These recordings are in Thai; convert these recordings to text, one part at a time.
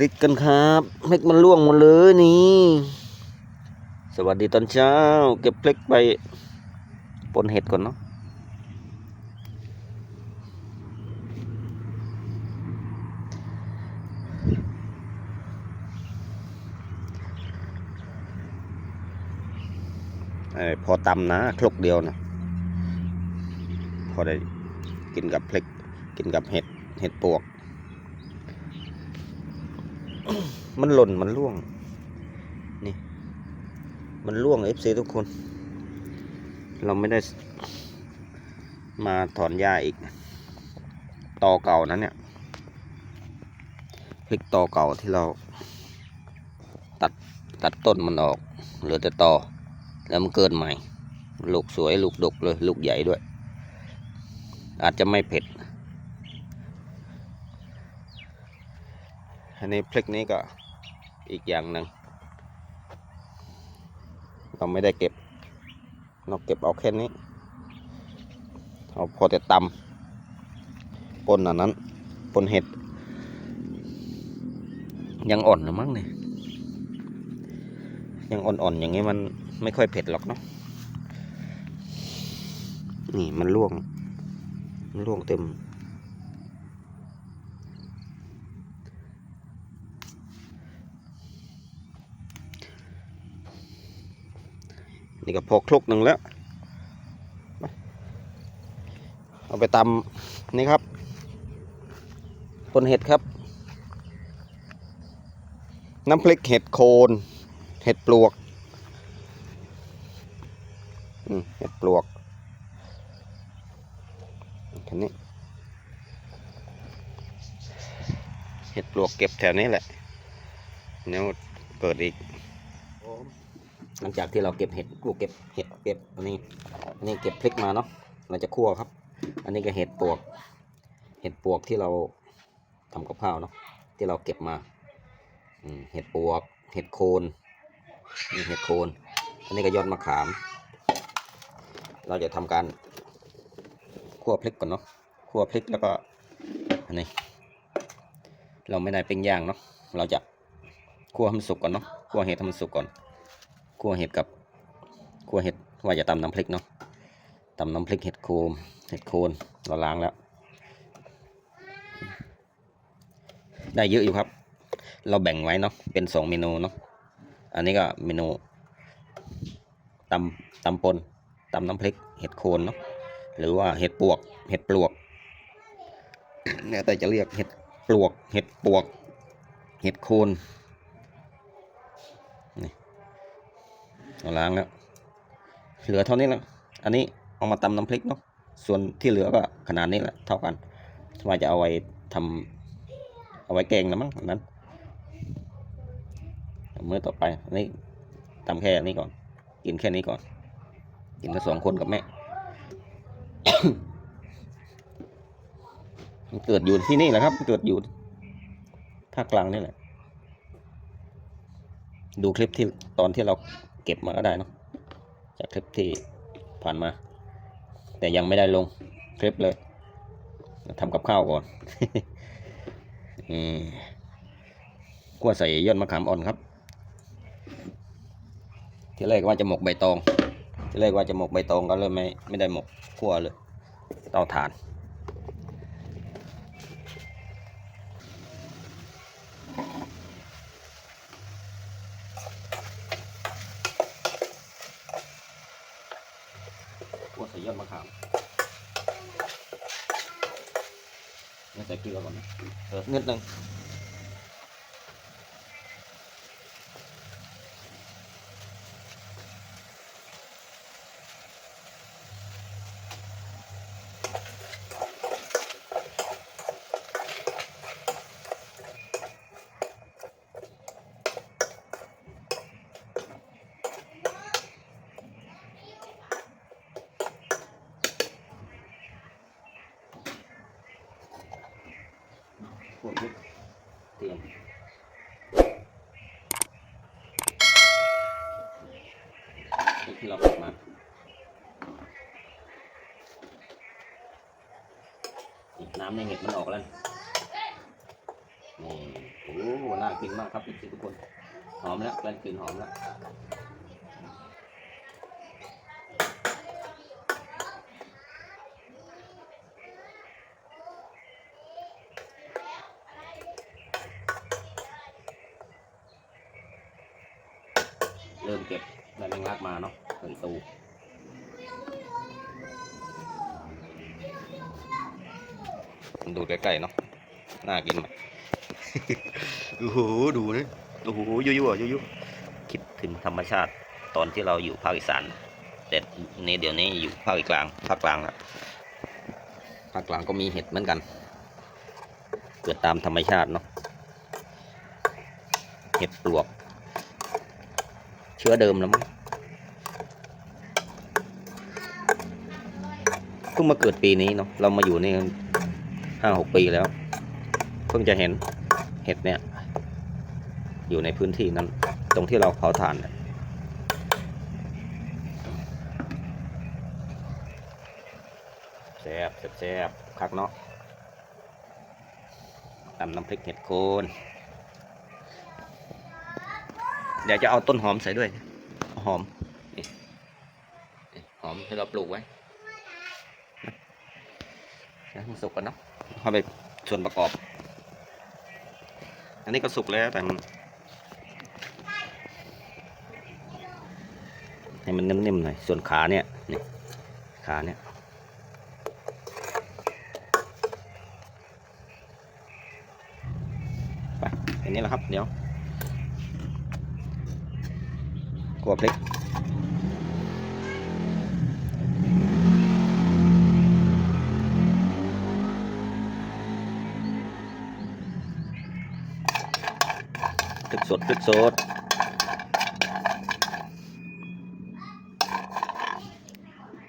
ลิกกันครับพลิกมันล่วงหมดเลยนี่ สวัสดีตอนเช้า เก็บพลิกไปปนเห็ดก่อนเนาะเอ้พอตำนะครกเดียวนะพอได้กินกับพลิกกินกับเห็ดเห็ดปวก มันหล่นมันร่วง นี่ มันร่วงเอฟซีทุกคน เราไม่ได้มาถอนหญ้าอีก ต่อเก่านั้นเนี่ยพลิกต่อเก่าที่เราตัดตัดต้นมันออก เหลือแต่ต่อ แล้วมันเกิดใหม่ ลูกสวย ลูกดกเลย ลูกใหญ่ด้วย อาจจะไม่เผ็ด อันนี้พริกนี้ก็อีกอย่างหนึ่งเราไม่ได้เก็บ เราเก็บเอาแค่นี้ เอาพอแต่ตำปนอันนั้นปนเห็ด ยังอ่อนนะมั้งเนี่ยยังอ่อนๆอย่างนี้มันไม่ค่อยเผ็ดหรอกเนาะนี่มันร่วง มันร่วงเต็ม นี่ก็พอคลุกหนึ่งแล้ว เอาไปตำนี่ครับปนเห็ดครับ น้ำพริกเห็ดโคนเห็ดปลวกเห็ดปลวกแค่นี้เห็ดปลวกเก็บแถวนี้แหละเดี๋ยวเปิดอีก หลังจากที่เราเก็บเห็ดกูเก็บเห็ดเก็บอันนี้อันนี้เก็บพริกมาเนาะเราจะคั่วครับ อันนี้ก็เห็ดปวก เห็ดปวกที่เราทำกับข้าวเนาะที่เราเก็บมาเห็ดปวก เห็ดโคนนี่เห็ดโคน อันนี้ก็ยอดมะขาม เราจะทำการคั่วพริกก่อนเนาะคั่วพริกแล้วก็อันนี้เราไม่ได้เปิ้งย่างเนาะเราจะคั่วให้มันสุกก่อนเนาะคั่วเห็ดให้มันสุกก่อน คั่วเห็ดกับคั่วเห็ดว่าจะตำน้ำพริกเนาะตำน้ำพริกเห็ดโคมเห็ดโคนเราล้างแล้ว ได้เยอะอยู่ครับ เราแบ่งไว้เนาะเป็นสองเมนูเนาะอันนี้ก็เมนูตำตำปนตำน้ำพริกเห็ดโคนเนาะหรือว่าเห็ดปวก เห็ดปลวกเนี่ยแต่จะเรียกเห็ดปลวก เห็ดปวก เห็ดโคน เราล้างแล้ว เหลือเท่านี้แล้วอันนี้เอามาตำน้ำพริกเนาะ ส่วนที่เหลือก็ขนาดนี้แหละเท่ากันว่าจะเอาไว้ทำเอาไว้แกงนะมั้งนั้นเมื่อต่อไปอันนี้ตำแค่นี้ก่อน กินแค่นี้ก่อน กินแค่สองคนกับแม่มันเกิดอยู่ที่นี่แหละครับ เกิดอยู่ภาคกลางนี่แหละ ดูคลิปที่ตอนที่เรา เก็บมาก็ได้นะจากคลิปที่ผ่านมา แต่ยังไม่ได้ลงคลิปเลยทำกับข้าวก่อนนี่คั่วใส่ยอดมะขามอ่อนครับ ที่แรกว่าจะหมกใบตอง ที่แรกว่าจะหมกใบตองก็เลยไม่ไม่ได้หมกคั่วเลยเตาถ่าน อดมะขามใส่เกลือก่อนนะเออนิดนึง นเตรียมที่เราเก็บมาน้ำในเห็ดมันออกแล้วนี่โอ้โหน่ากินมากครับทุกคน หอมแล้วกลิ่นกลิ่นหอมแล้ว ริ่มเก็บใบแมงลักมาเนาะหนึ่งตูดูใกล้ๆเนาะน่ากินไหมโอ้โหดูนะโอ้โหยุ่ยๆอะยุ่ยๆคิดถึงธรรมชาติตอนที่เราอยู่ภาคอีสานแต่นี่เดี๋ยวนี้อยู่ภาคกลางภาคกลางแล้วภาคกลางก็มีเห็ดเหมือนกัน เกิดตามธรรมชาติเนาะเห็ดปลวก เชื้อเดิมแล้วมั้งเพิ่งมาเกิดปีนี้เนาะเรามาอยู่นี่ห้าหกปีแล้ว เพิ่งจะเห็นเห็ดเนี่ย อยู่ในพื้นที่นั้น ตรงที่เราเผาถ่านเนี่ยแซ่บแซ่บคักเนาะตำน้ำพริกเห็ดโคน เดี๋ยวจะเอาต้นหอมใส่ด้วยเอาหอมนี่นี่หอมที่เราปลูกไว้เดี๋ยวให้มันสุกกันเนาะเข้าไปส่วนประกอบ อันนี้ก็สุกแล้วแต่มันให้มันนิ่มๆหน่อย ส่วนขาเนี่ยนี่ขาเนี่ยไปอันนี้แหละครับ เดี๋ยว กัวพริกพริกสดพริกสด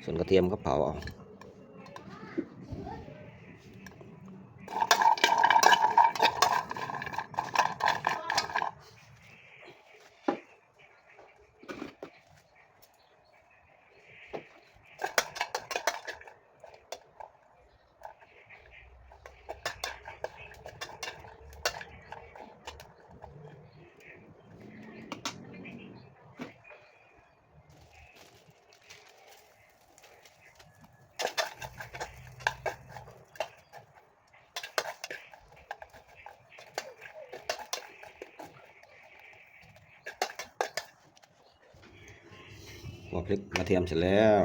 ส่วนกระเทียมก็เผาเอากั พริกกระเทียมเสร็จแล้ว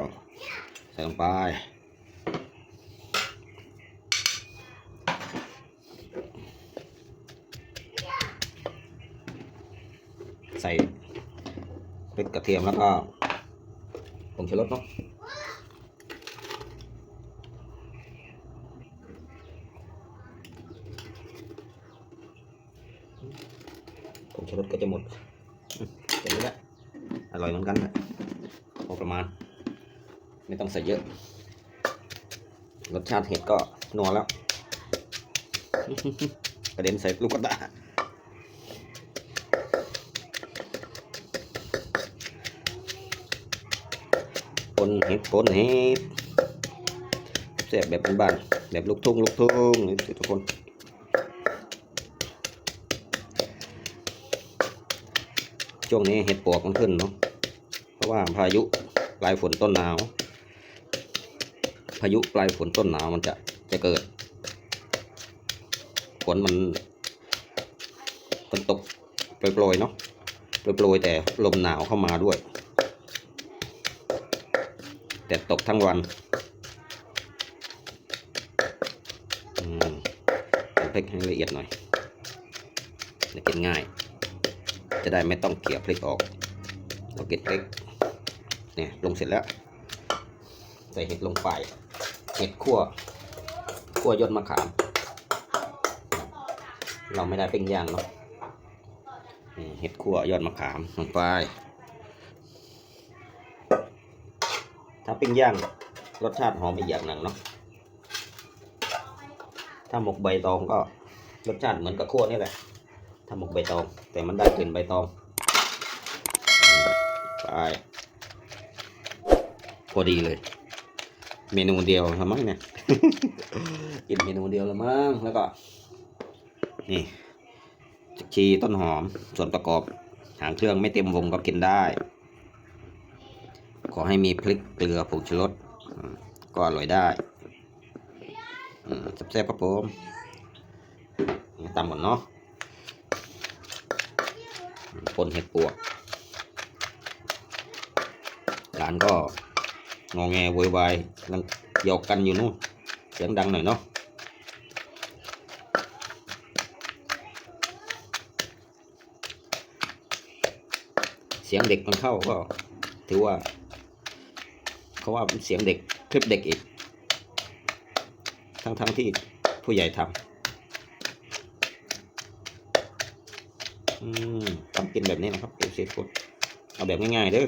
ใส่ลงไป ใส่พริกกระเทียมแล้วก็ผงชูรสเนาะผงชูรสก็จะหมดอืมแค่นี้แหละอร่อยเหมือนกันแหละ พอประมาณ ไม่ต้องใส่เยอะ รสชาติเห็ดก็นัวแล้ว กระเด็นใส่ลูกกระตาปนเห็ดปนเห็ดแซ่บแบบบ้านแบบลูกทุ่งลูกทุ่งนี่ทุกคนช่วงนี้เห็ดปวกมันขึ้นเนาะ เพราะว่าพายุปลายฝนต้นหนาว พายุปลายฝนต้นหนาวมันจะจะเกิดฝนมันฝนตกโปรยๆเนาะโปรยๆแต่ลมหนาวเข้ามาด้วย แต่ตกทั้งวันอืมเพริกให้ละเอียดหน่อยจะกินง่าย จะได้ไม่ต้องเกี่ยวพริกออกเราเก็บพริก เนี่ยลงเสร็จแล้ว ใส่เห็ดลงไป เห็ดคั่วคั่วยอดมะขาม เราไม่ได้ปิ้งย่างเนาะเห็ดคั่วยอดมะขามลงไป ถ้าปิ้งย่างรสชาติหอมอีกอย่างหนึ่งเนาะถ้าหมกใบตองก็รสชาติเหมือนกับคั่วนี่แหละถ้าหมกใบตอง แต่มันได้กลิ่นใบตอง ไป อดีเลย เมนูเดียวละมั้งเนี่ยกินเมนูเดียวละมั้งแล้วก็ นี่ผักชีต้นหอมส่วนประกอบหางเครื่องไม่เต็มวงก็กินได้ ขอให้มีพริกเกลือผงชูรสอืมก็อร่อยได้อืมแซ่บๆครับผมนี่ตำก่อนเนาะอืมปนเห็ดปวกหลานก็ งองแงโวยวายกำลังหยอกกันอยู่นู่นเสียงดังหน่อยเนาะเสียงเด็กมันเข้าก็ถือว่า เขาว่าเป็นเสียงเด็กคลิปเด็กอีก ทั้งทั้งที่ผู้ใหญ่ทำอืมทำกินแบบนี้นะครับเอฟซีฟูดเอาแบบง่ายๆเด้อ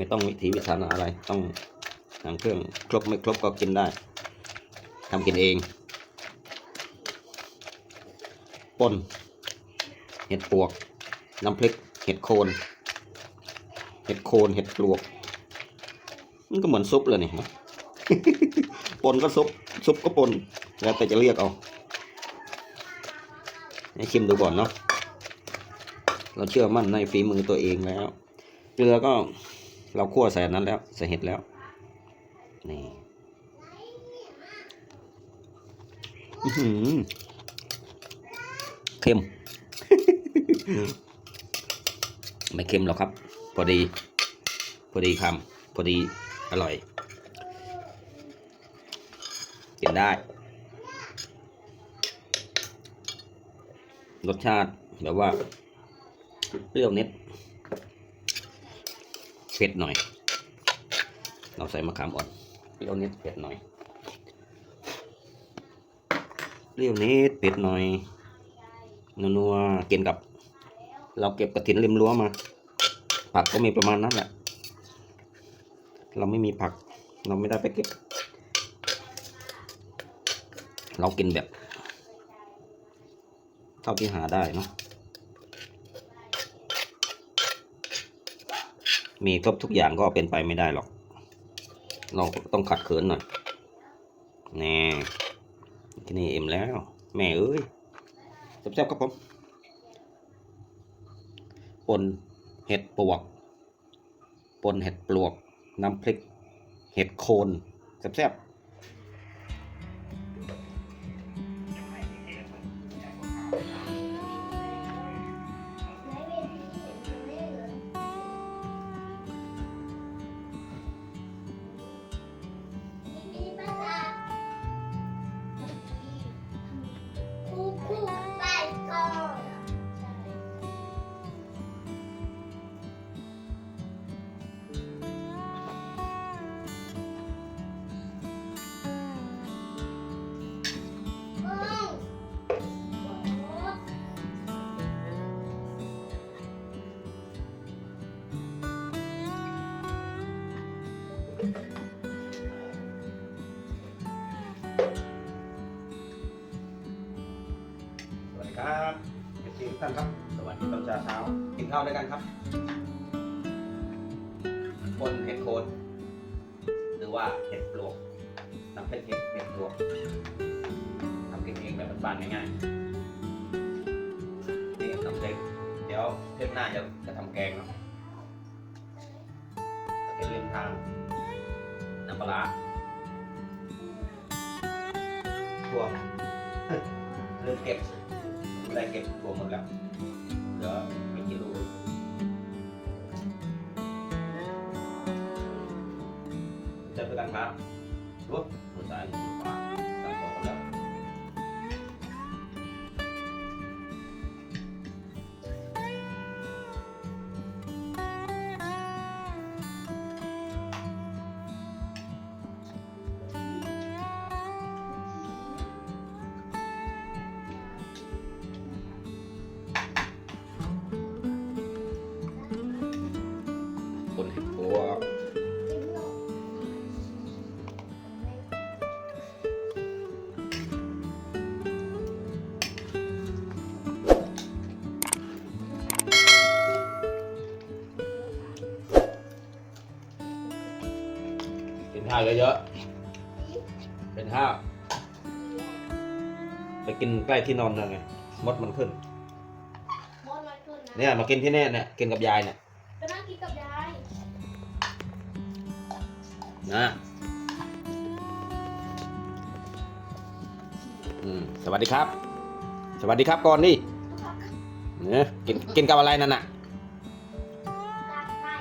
ไม่ต้องวิธีวิธานอะไร ต้องทางเครื่องครบไม่ครบก็กินได้ทำกินเองป่นเห็ดปวก น้ำพริก เห็ดโคน เห็ดโคน เห็ดปลวก มันก็เหมือนซุปเลยนี่ปนก็ซุป ซุปก็ปน แล้วแต่จะเรียกเอาให้ชิมดูก่อนเนาะ เราเชื่อมั่นในฝีมือตัวเองแล้ว เกลือก็ เราคั่วใส่นั้นแล้วใส่เห็ดแล้ว นี่เค็ม ไม่เค็มหรอกครับ พอดี พอดีคำพอดีอร่อยกินได้ รสชาติแบบว่า เปรี้ยวนิด ผ็ดหน่อย เราใส่มะขามอ่อนเปรี้ยวนิดเผ็ดหน่อยเปรี้ยวนิดเผ็ดหน่อยนัวๆกินกับ เราเก็บกระถินริมรั้วมา ผักก็มีประมาณนั้นแหละเราไม่มีผัก เราไม่ได้ไปเก็บ เรากินแบบ เท่าที่หาได้เนาะ มีครบทุกอย่างก็เป็นไปไม่ได้หรอก เราต้องขัดเขินหน่อยแน่ที่นี่เอ็มแล้ว แม่เอ้ยแซ่บๆครับผมปนเห็ดปวกปนเห็ดปลวก น้ำพริก เห็ดโคนแซ่บๆ ส ข้าวด้วยกันครับปนเห็ดโคนหรือว่าเห็ดปลวกนำพริกเห็ดเห็ดปลวกทำกินเองแบบบ้านๆง่ายๆนี่น้ำพริกเดี๋ยวเทปหน้าจะจะทำแกงเนาะก็เป็นเรื่องทางน้ำปลาร้าทั่วเริ่มเก็บไม่ได้เก็บรวหมดแล้ว ข้าวเยอะๆ เป็นข้าวเป็นกินใกล้ที่นอนยังไง มดมันขึ้น มดมันขึ้นนะเนี่ยมากินที่นี่เนี่ย กินกับยายเนี่ย ก็นั่งกินกับยายนะอืมสวัสดีครับ สวัสดีครับก่อนนี่เนี่ยกินกินกับอะไรนั่นน่ะกาไก่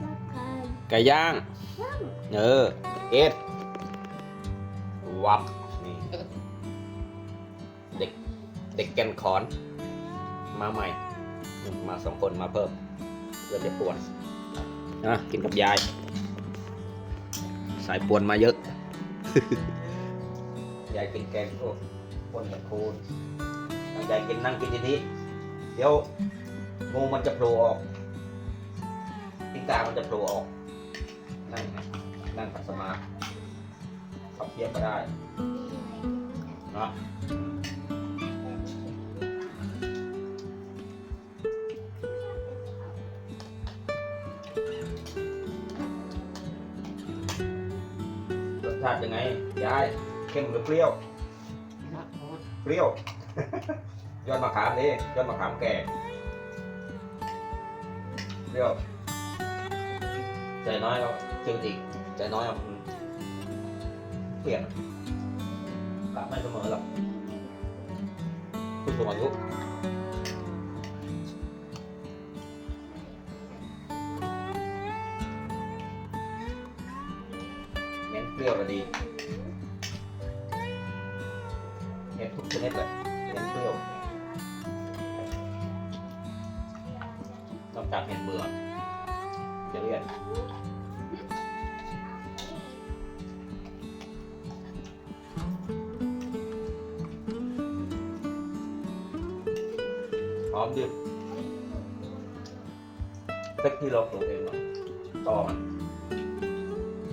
กาไก่ไก่ย่าง เออเอ็ดวับนี่เด็กเด็กแกนขอน มาใหม่ มาสองคนมาเพิ่มเพื่อจะปวนนะกินกับยาย สายปวนมาเยอะ ยายกินแกงพวกปนตะคูนตั้งยายกินนั่งกินดีๆเดี๋ยวงูมันจะโผล่ออกตีนกามันจะโผล่ออกนั่งไง นั่งขัดสมาธิขับเทียบก็ได้เนาะรสชาติยังไงยายเข้มหรือเปรี้ยว เปรี้ยว ยอดมะขามนี่ยอดมะขามแก่เปรี้ยวใจน้อยก็จืดอีก ใจน้อยก็มันเปลี่ยนกลับไม่เสมอหรอกผู้สูงอายุเน้นเปรี้ยวก็ดีเน้นทุกชนิดเลยเน้นเปรี้ย ที่เราปลูกเองเนาะตอมัน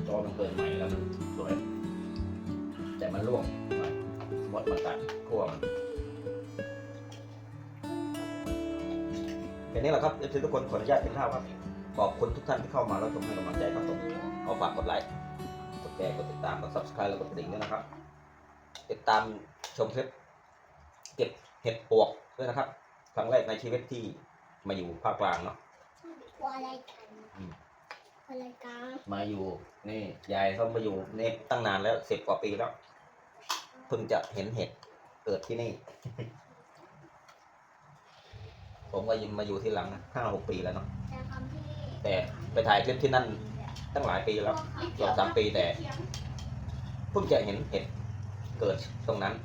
ตอมันเกิดใหม่แล้วมันสวย แต่มันร่วงหมดมาตัดขั้วมันแค่นี้แหละครับทุกคนขออนุญาตกินข้าวครับ ขอบคุณทุกท่านที่เข้ามาแล้วชมให้กำลังใจครับผมขอฝากกดไลค์ กดแชร์ กดติดตาม กด subscribe แล้วกดกระดิ่งด้วยนะครับ ติดตามชมคลิปเก็บเห็ดปวกด้วยนะครับ ครั้งแรกในชีวิตที่มาอยู่ภาคกลางเนาะ ว่าอะไรกันอืมอะไรกันมาอยู่นี่ยายเขามาอยู่นี่ตั้งนานแล้วสิบกว่าปีแล้วเพิ่งจะเห็นเห็ดเกิดที่นี่ ผมก็ยิมมาอยู่ที่หลังห้าหกปีแล้วเนาะแต่ไปถ่ายคลิปที่นั่นตั้งหลายปีแล้วสองสามปีแต่เพิ่งจะเห็นเห็ดเกิดตรงนั้น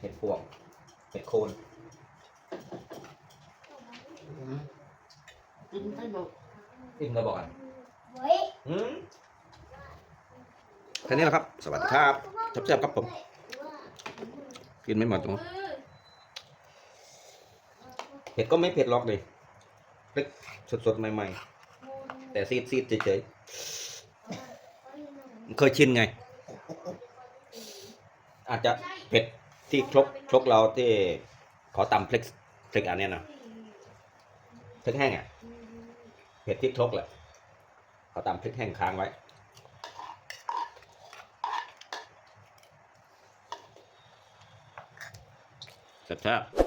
เห็ดพวงเห็ดโคนกินได้บอกอิ่มแล้วบอกอะเฮ้ยอืมแค่นี้แหละครับ สวัสดีครับจับเสียบครับผม กินไม่หมดตรงเผ็ดก็ไม่เผ็ดหรอกเลยเล็กสดๆ ใหม่ๆ แต่ซีดซีดๆเฉยๆ เคยชินไง อาจจะเผ็ด ที่ครกครกเราที่ขอตำพลิกพลิกอันเนี้ยนะพลิกแห้งอะเผ็ดที่ครกแหละขอตำพลิกแห้งค้างไว้แซ่บๆ